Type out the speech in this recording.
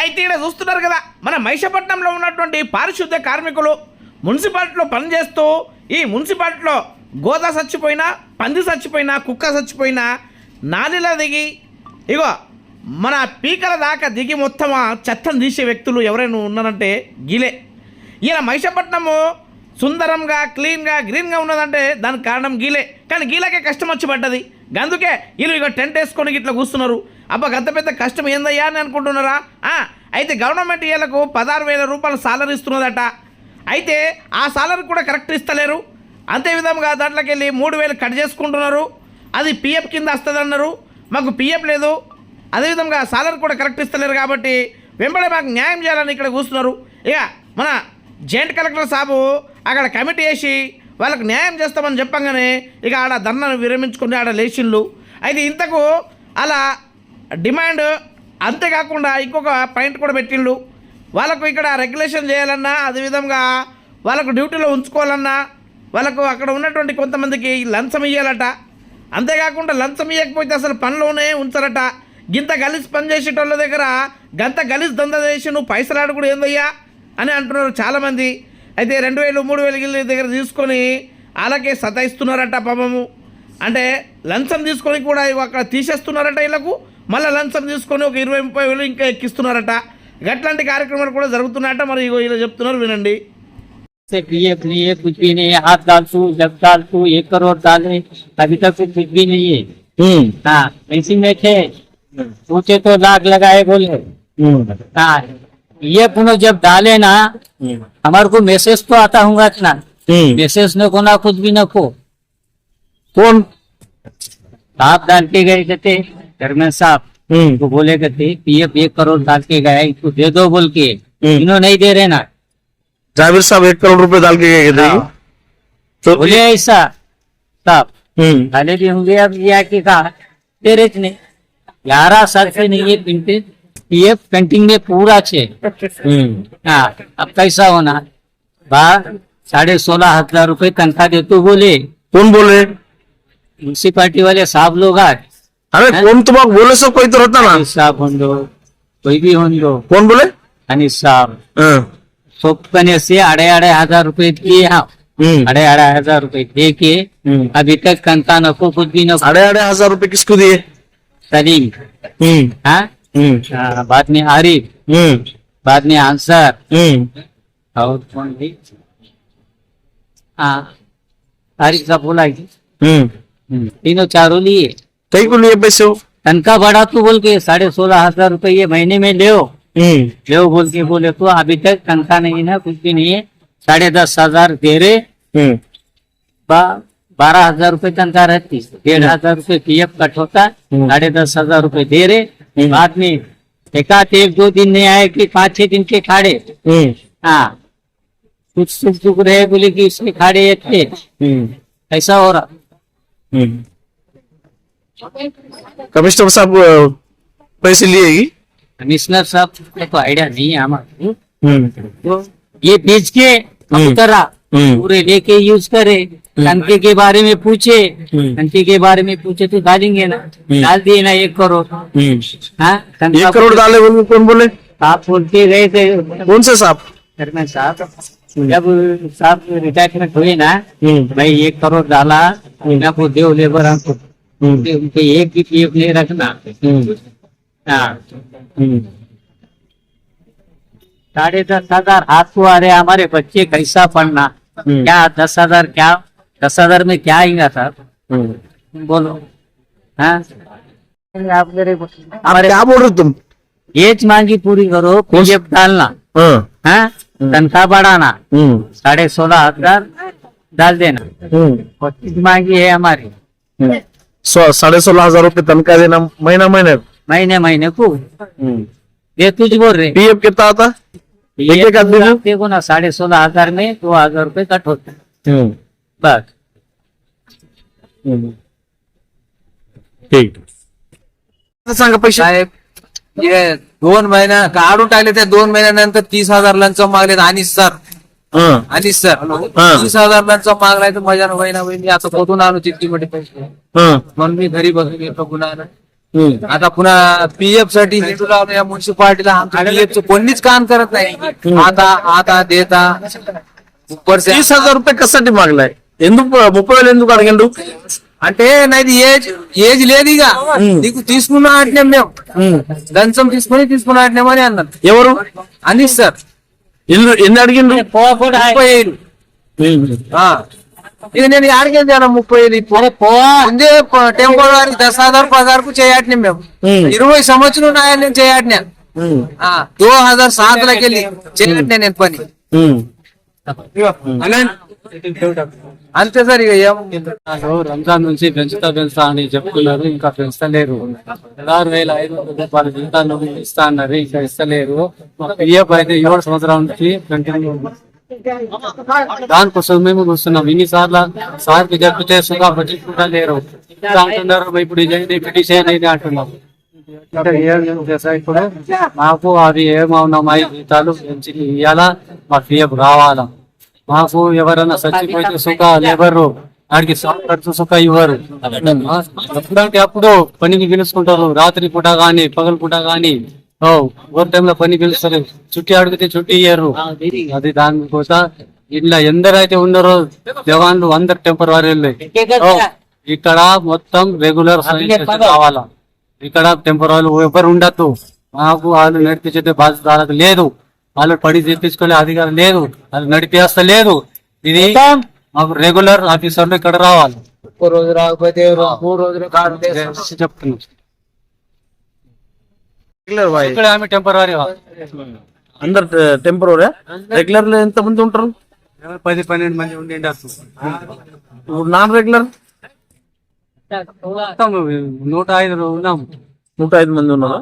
అయితే ఇక్కడ చూస్తున్నారు కదా మన మైషపట్నంలో ఉన్నటువంటి పారిశుద్ధ్య కార్మికులు మున్సిపాలిటీలో పనిచేస్తూ ఈ మున్సిపాలిటీలో గోదా చచ్చిపోయినా పంది చచ్చిపోయినా కుక్క చచ్చిపోయినా నాలిలో దిగి ఇగో మన పీకల దాకా దిగి మొత్తం చెత్తం చెత్తను తీసే వ్యక్తులు ఎవరైనా ఉన్నారంటే గీలే. ఈయన మైషపట్నము సుందరంగా క్లీన్గా గ్రీన్గా ఉన్నదంటే దానికి కారణం గీలే. కానీ గీలకే కష్టం వచ్చి పడ్డది. అందుకే వీళ్ళు ఇక టెంట్ వేసుకొని ఇట్లా కూస్తున్నారు అబ్బా గంత పెద్ద కష్టం ఏందయ్యా అని అనుకుంటున్నారా? అయితే గవర్నమెంట్ వీళ్ళకు పదహారు వేల రూపాయల సాలరీ ఇస్తున్నదట. అయితే ఆ సాలరీ కూడా కరెక్ట్ ఇస్తలేరు. అంతే విధంగా దాంట్లోకి వెళ్ళి మూడు వేలు కట్ చేసుకుంటున్నారు. అది పిఎఫ్ కింద వస్తుంది అన్నారు మాకు పిఎఫ్ లేదు. అదేవిధంగా సాలరీ కూడా కరెక్ట్ ఇస్తలేరు కాబట్టి వెంబడే మాకు న్యాయం చేయాలని ఇక్కడ కూస్తున్నారు. ఇక మన జాయింట్ కలెక్టర్ సాబు అక్కడ కమిటీ వేసి వాళ్ళకి న్యాయం చేస్తామని చెప్పంగానే ఇక ఆడ ధర్నాను విరమించుకుని ఆడ లేచిండ్లు. అయితే ఇంతకు అలా డిమాండ్ అంతేకాకుండా ఇంకొక పాయింట్ కూడా పెట్టిండు. వాళ్ళకు ఇక్కడ రెగ్యులేషన్ చేయాలన్నా అదేవిధంగా వాళ్ళకు డ్యూటీలో ఉంచుకోవాలన్నా వాళ్ళకు అక్కడ ఉన్నటువంటి కొంతమందికి లంచం ఇవ్వాలట అంతేకాకుండా లంచం ఇవ్వకపోతే అసలు పనిలోనే ఉంచరట. గింత గలీజ్ పని చేసేటోళ్ళ దగ్గర గంత గలీజ్ దంద చేసి నువ్వు పైసలాడు కూడా ఏందయ్యా అని అంటున్నారు చాలామంది. అయితే రెండు వేలు మూడు వేలు గిల్లి దగ్గర తీసుకొని వాళ్ళకే సతాయిస్తున్నారట పాపము. అంటే లంచం తీసుకొని కూడా అక్కడ తీసేస్తున్నారట వీళ్ళకు. మళ్ళీ లంచం తీసుకొని ఒక ఇరవై ముప్పై వేలు ఇంకా ఎక్కిస్తున్నారట గట్లాంటి కార్యక్రమాలు కూడా జరుగుతున్నాయట మరి ఇగో ఇలా చెప్తున్నారు వినండి से पीएफ लिए कुछ भी नहीं है हाथ डाल तू जब डाल तू एक करोड़ डाले अभी तक कुछ भी नहीं है हाँ इसी में थे पूछे तो लाख लगाए बोले हाँ ये पुनः जब डाले ना हमारे को मैसेज तो आता होगा ना मैसेज न को ना कुछ भी न को कौन आप डाल के गए कहते चेयरमैन साहब को बोले कहते पीएफ एक करोड़ डाल के गए इसको दे दो बोल के। इन्हों नहीं दे रहे ना। जावेद साहब एक करोड़ रुपए डाल के गए थे। हाँ। तो बोले ऐसा साहब हम्म, डाले भी होंगे अब ये आके कहा तेरे ने ग्यारह साल से नहीं है प्रिंटेड ये पेंटिंग में पूरा छे। हम्म, हाँ अब कैसा होना? बाहर साढ़े सोलह हज़ार रुपए तनख्वाह दे तो बोले। कौन बोले? म्यूनसिपालिटी वाले साहब लोग आज। अरे? कौन तो बोले सब कोई तो रहता ना साहब होंगे कोई भी होंगे कौन बोले अनिस साहब हाँ, सोपने से अढ़े अढ़े हजार रुपए दिए हाँ हम्म, अढ़े अढ़े हजार रुपए दे के। अभी तक तनख्वाह नको कुछ भी न साढ़े आढ़े हजार रुपए किसको दिए सलीम हाँ हाँ, बाद में आरिफ बाद में आंसर और कौन भी हाँ आरिफ साहब बोला। तीनों चारों लिए कई को लिए पैसे तनख्वाह बढ़ा तू बोल के साढ़े सोलह हज़ार रुपए ये महीने में ले हम्म, ले बोल के बोले तो अभी तक तनख्वाह नहीं है कुछ भी नहीं है। साढ़े दस हज़ार दे रहे। हम्म, बारह हज़ार रुपए तनख्वाह रहती। डेढ़ हज़ार रुपए पीएफ कट होता। हम्म। साढ़े दस हज़ार रुपए दे रहे। बाद में एक आध एक दो दिन नहीं आए कि पाँच छह दिन के खाड़े। हम्म, हाँ। कुछ सुख दुख रहे बोले कि उसके खाड़े थे। हम्म, ऐसा हो रहा। हम्म। कमिश्नर साहब पैसे लिए कमिश्नर साहब को तो आइडिया नहीं है हमारे। हम्म, तो ये बेच के हम हम्म। पूरे लेके यूज़ करे टंके के बारे में पूछे हम्म। टंके के बारे में पूछे तो डालेंगे ना। डाल दिए ना एक करोड़। हम्म। हाँ एक करोड़ डाले बोले कौन बोले? आप बोल के गए थे। कौन से साहब? चेयरमैन साहब। जब साहब रिटायरमेंट हुए ना हम्म, भाई एक करोड़ डाला को देव लेबर हमको हम्म, उनको एक भी पीएफ नहीं रखना। हम्म, हाँ। हम्म। साढ़े दस हज़ार हाथ को आ रहे हमारे बच्चे कैसा पढ़ना। क्या दस हज़ार क्या दस हज़ार में क्या आएगा सर। बोलो। हाँ? आप मेरे हमारे क्या बोल रहे तुम? एज मांगी पूरी करो पीएफ डालना। हाँ, हाँ? तनख्वाह बढ़ाना। साढ़े सोलह हज़ार डाल देना। पच्चीस मांगी है हमारी। सौ साढ़े सोलह हजार रुपए तनख्वाह देना महीना महीने महीने महीने को ये तुझ बोल रहे पीएफ कितना आता? एक एक आदमी को? देखो ना साढ़े सोलह हजार में दो हजार रुपए कट होता. है हम्म, बस. हम्म. ठीक. आता सांगा पैसे. साहेब हे दोन महिना काढून टाकले त्या दोन महिन्यानंतर तीस हजार लंच मागले आणि सर आणि सर हा. तीस हजार लंच मागलाय तर मजा होईना होईल मी आता कुठून आणू तितकी मोठे पैसे हाँ, म्हणून मी घरी बसून येतो गुन्हा हम्म. आता पुन्हा पीएफ साठी हेतू लावलं या म्युन्सिपाल्टीला पीएफ कोणीच काम करत नाही आता आता देता ऊपर से तीस हजार రూపాయలు కసటి మాగలాయ్ ఎందుకు ముప్పై వేలు ఎందుకు అడిగిండు అంటే నాది ఏజ్ ఏజ్ లేదు ఇక నీకు తీసుకున్నా అంటున్నాం మేము లంచం తీసుకుని తీసుకున్నా అంటున్నామని అన్నారు ఎవరు అని సార్ ఎన్ని ఎన్ని అడిగిండు ముప్పై ఆ. ఇక నేను చేయాలి ముప్పై ఇప్పుడు ముందే టెంపో వారికి దశ హజార్ పదహారుకు చేయట్నే మేము. ఇరవై సంవత్సరం ఉన్నాయని నేను చేయట్నే. దో హజార్ సాతలకి వెళ్ళి చేయట్నే నేను పని. అంతే సార్ ఇక ఏమో రంజాన్ నుంచి పెంచుతా పెంచుతా అని చెప్తున్నారు. ఇంకా పెంచలేరు. పదహారు వేల ఐదు వందల రూపాయలు జీతాలు ఇస్తా అన్నారు ఇంకా ఇస్తలేరు. పిఎఫ్ అయితే ఏడు సంవత్సరాల నుంచి కంటిన్యూ దానికోసం మేము చూస్తున్నాం ఇన్నిసార్లు సార్కి చెప్తే సుఖా పట్టించుకుంటా లేరు అంటున్నారు ఇప్పుడు ఇదేంటి పిటిషన్ అయితే అంటున్నాం. అంటే ఏం ఇప్పుడు? మాకు అది ఏమవునామా జీతాలు పెంచి ఇవ్వాలా మా పిఎఫ్ కావాలా మాకు ఎవరైనా చచ్చిపోతే సుఖ లేబరు వాడికి ఖర్చు సుఖ ఇవ్వరు. ఎప్పుడంటే అప్పుడు పనికి పిలుచుకుంటారు రాత్రి పూట గాని పగల పూట గాని. ఓవర్ టైమ్లో పని పిలుస్తారు. చుట్టి అడిగితే చుట్టి ఇయ్యరు. అది దానికోసం ఇట్లా ఎందరైతే ఉన్నారో జవాన్లు అందరు టెంపరీ ఇక్కడ మొత్తం రెగ్యులర్ కావాలా? ఇక్కడ టెంపరీ ఎవరు ఉండద్దు. మాకు వాళ్ళు నడిపించే బాధ్యత లేదు. వాళ్ళు పడి చేపించుకునే అధికారం లేదు. వాళ్ళు నడిపేస్తా లేదు ఇది మాకు రెగ్యులర్ ఆఫీసర్లు ఇక్కడ రావాలి. ఒక్క రోజు రాకపోతే మూడు రోజులు చెప్తున్నాం. ఇక్కడ ఆమె టెంపరీ అందరు టెంపరీ రెగ్యులర్లో ఎంత మంది ఉంటారు? పది పన్నెండు మంది ఉండి ఇప్పుడు నాన్ రెగ్యులర్ నూట ఐదు ఉన్నాం. నూట ఐదు మంది ఉన్నారా?